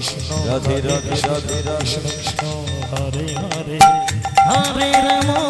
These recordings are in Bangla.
রাধে রাধে রাধে কৃষ্ণ কৃষ্ণ হরে হরে হরে রাম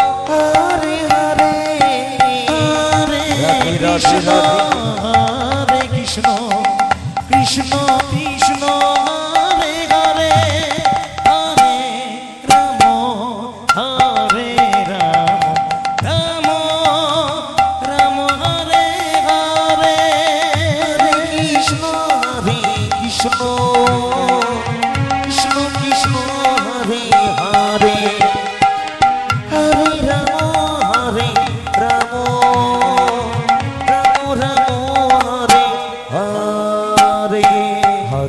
রাধে রাধে